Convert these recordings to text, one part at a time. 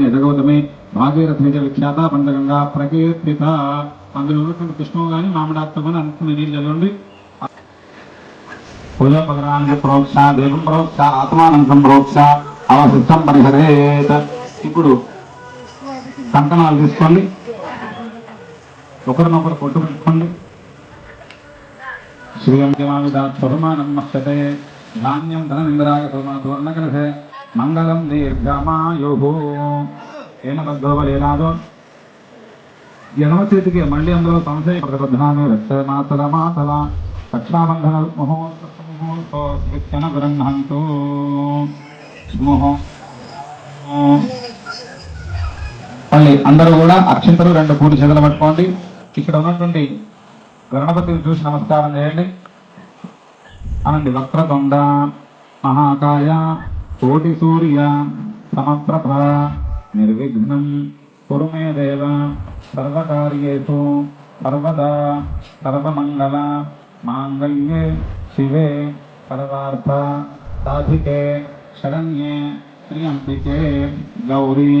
జగవతమే భాగీరథ విఖ్యాత పంచగంగా ప్రకీర్తిత. అందులో ఉన్నటువంటి కృష్ణం కానీ మామిడాక్తం కానీ అనుకున్న నీళ్ళు చదవండి పూజోపకరాన్ని ప్రోక్ష దేవం ప్రోక్ష ఆత్మానం సంప్రోక్ష అవశిష్టం పరిహరేత్. ఇప్పుడు కంకణాలు తీసుకోండి. ఒకరినొకరు కొట్టు పెట్టుకోండి. శ్రీయంజమావిదాత్మమానం మస్తతే. ధాన్యం ధనమింద్రాయ తోర్ణకలసే మంగళం దీర్ఘమాయు ఏన ఎడమ చేతికి మళ్ళీ అందులో సంశయ ప్రబద్ధాన్ని రక్షమాతల మాతల రక్షాబంధన ముహూర్తం గృహంతు మళ్ళీ అందరూ కూడా అక్షింతలు రెండు పూర్తి చేతులు పట్టుకోండి. ఇక్కడ ఉన్నటువంటి గణపతిని చూసి నమస్కారం చేయండి. అనండి వక్రతుండ మహాకాయ కోటి సూర్య సమప్రభ నిర్విఘ్నం. కురు మే దేవ సర్వకార్యేషు సర్వదా సర్వమంగళ. మాంగళ్యే శివే సర్వార్థ సాధికే శరణ్యే శ్రీయంబికే గౌరీ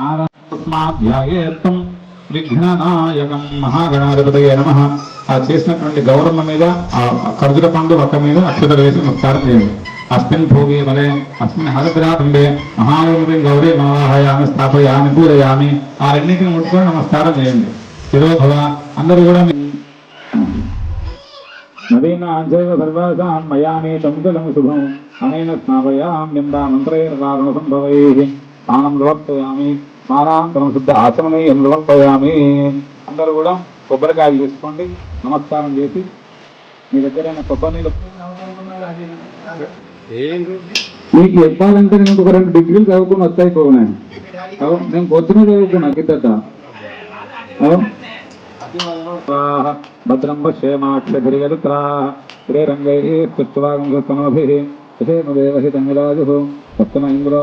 నారాయణాధ్యాయేత్తం విఘ్ననాయకం మహాగణాధిపతయ నమ. ఆ చేసినటువంటి గౌరమ్మ మీద ఆ ఖర్జుల పండు ఒక్క మీద అక్షతలు వేసి నమస్కారం చేయండి. అస్మిన్ భోగి వలే అస్మిన్ హరిద్రాంబే మహాగౌరి గౌరీ నవాహయామి స్థాపయామి పూరయామి ఆ రెండింటిని ముట్టుకొని నమస్కారం చేయండి. శిరోభవ అందరూ కూడా మీ- నదీనాంచైవ సర్వాసాం మయామి తంకులం శుభం అనేన స్నాపయామ్యంబా మంత్రైన కారణ స్నానం నివర్తయామి స్నానాంతరం శుద్ధ ఆచమనీయం నివర్తయామి అందరూ కూడా కొబ్బరికాయలు తీసుకోండి నమస్కారం చేసి మీ దగ్గర కొబ్బరి నీళ్ళు మీకు చెప్పాలంటే నేను ఒక రెండు డిగ్రీలు చదువుకుని వస్తాయి పోనా నేను పొద్దున చదువుకున్నా కిందట అవును భద్రం పశ్యేమాక్షరిగలుత్రా శ్రీరంగై పుష్పవాగంగస్తనోభిः యథేమదేవహితంగిరాజుः సప్తమ ఇంద్రో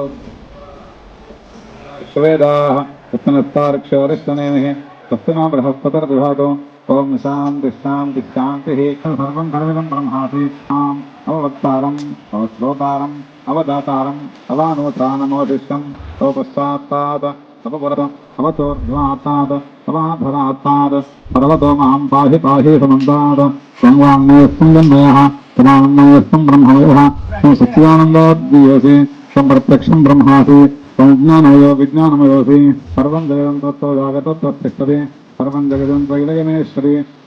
విశ్వవేదాः సప్తనస్తారక్షవరిష్టనేమిः సప్తమా బృహస్పతిర్విభాతో ఓం శాంతి శాంతి శాంతిः సర్వం కర్మిదం బ్రహ్మాసి ఆం అవవక్తారం అవశ్రోతారం అవదాతారం అవానోత్రానమోదిష్టం లోపశ్చాత్తాత్ తపవరత అవతోర్ధ్వాత్తాత్ తవాధరాత్తాత్ పర్వతో మాం పాహి పాహి సమంతాత్ సంవాంగేస్తం జన్మయః తమానందమేస్తం బ్రహ్మవయః త్వం సత్యానందోద్గీయసి త్వం ప్రత్యక్షం బ్రహ్మాసి త్వం జ్ఞానమయో విజ్ఞానమయోసి సర్వం జగదం తత్తో జాగతత్వతిష్టతి సర్వం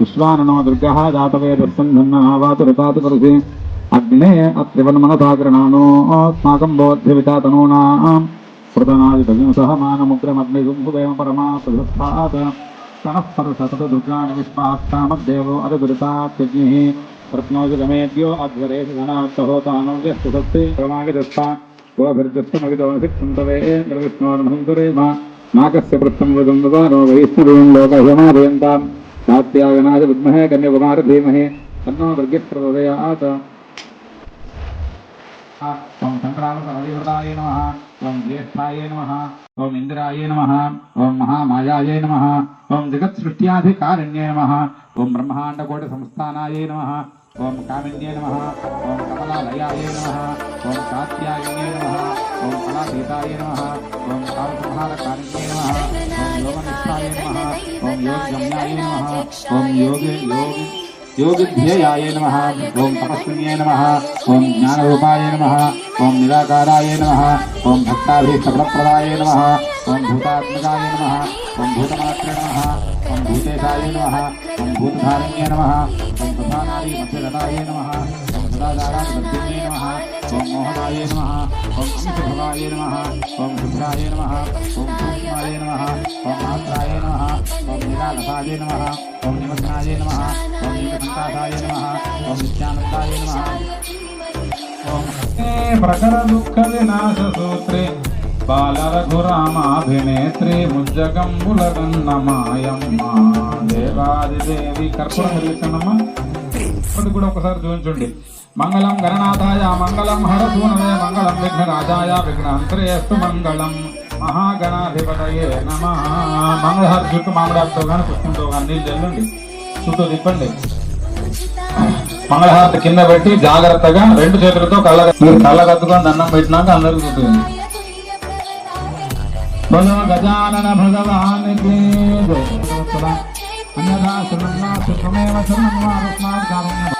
विश्वानो दुर्ग दातवे प्रसन्नः परसि अग्ने अत्रिवन्मनसाग्रणानो अस्माकं बोध्यविता तनूनां प्रतनादितसह मानमुग्रमग्निगुम्भुदेव तनःपरसतत दुर्गाणि विश्वास्तामद्देवो अरदुरितात्यग्निः प्रत्नोजगमेद्यो अध्वरेषु धनात्तहोतानो यस्तु सत्ति प्रमागदत्ता गोभिर्दत्तमविदोऽनुसिक्षन्तवे इन्द्रविष्णोर्महन्तुरेम नाकस्य वृत्तं वृदं ददानो वैष्णुरूं लोकहिमादयन्ताम्। కన్యకుమార ధీమహి తన్నో దుర్గిప్రదయాత్ ఓం శంకరావతాయ నమ ఓం జ్యేష్ఠాయ నమ ఓం ఇందిరాయ నమ ఓం మహామాయాయ నమ ఓం జగత్ సృష్ట్యాధికారిణ్యే నమ ఓం బ్రహ్మాండకోటి సంస్థానాయ నమ ओम कामिन्ये नमः ओम कमलालयाय नमः ओम कात्यायने नमः ओम कलाधीताय नमः ओम कालसंहारकारिण्ये नमः ओम योगनिष्ठाय नमः ओम योगगम्याय नमः ओम योगे योग योगध्येयाय नमः ओम तपस्विन्ये नमः ओम ज्ञानरूपाय नमः ओम निराकाराय नमः ओम भक्ताभिष्टफलप्रदाय नमः ओम भूतात्मकाय नमः ओम भूतमात्रे नमः भूतेशाय नमः ॐ भूतधारिण्ये नमः ॐ प्रधानादि मध्यगताय नमः ॐ सदाचारादिपद्यन्ये नमः ॐ मोहनाय नमः ॐ अंशभवाय नमः ॐ शुभ्राय नमः ॐ सूक्ष्माय नमः ॐ मात्राय नमः ॐ निरालसाय नमः ॐ निमग्नाय नमः ॐ नीलकण्ठासाय नमः ॐ नित्यानन्दाय नमः ॐ प्रकर బాలరఘురామాభినేత్రి ముజ్జగంబులగన్న మాయమ్మ దేవాదిదేవి కర్పూరమ్మ కూడా ఒకసారి చూపించండి. మంగళం గణనాథాయ మంగళం హరసూనమే మంగళం విఘ్నరాజాయ విఘ్నాంతరేస్తు మంగళం. మహాగణాధిపతయే నమ. మంగళహార చుట్టూ మామిడాకుతో కానీ పుష్పంతో కానీ నీళ్ళు చెల్లండి. చుట్టూ తిప్పండి. మంగళహారతి కింద పెట్టి జాగ్రత్తగా రెండు చేతులతో కళ్ళ మీరు కళ్ళ కత్తుకొని దండం పెట్టినాక అందరికీ చూపించండి बोलो गजानन भगवान के अन्नदा शरणम सुखमेव शरणम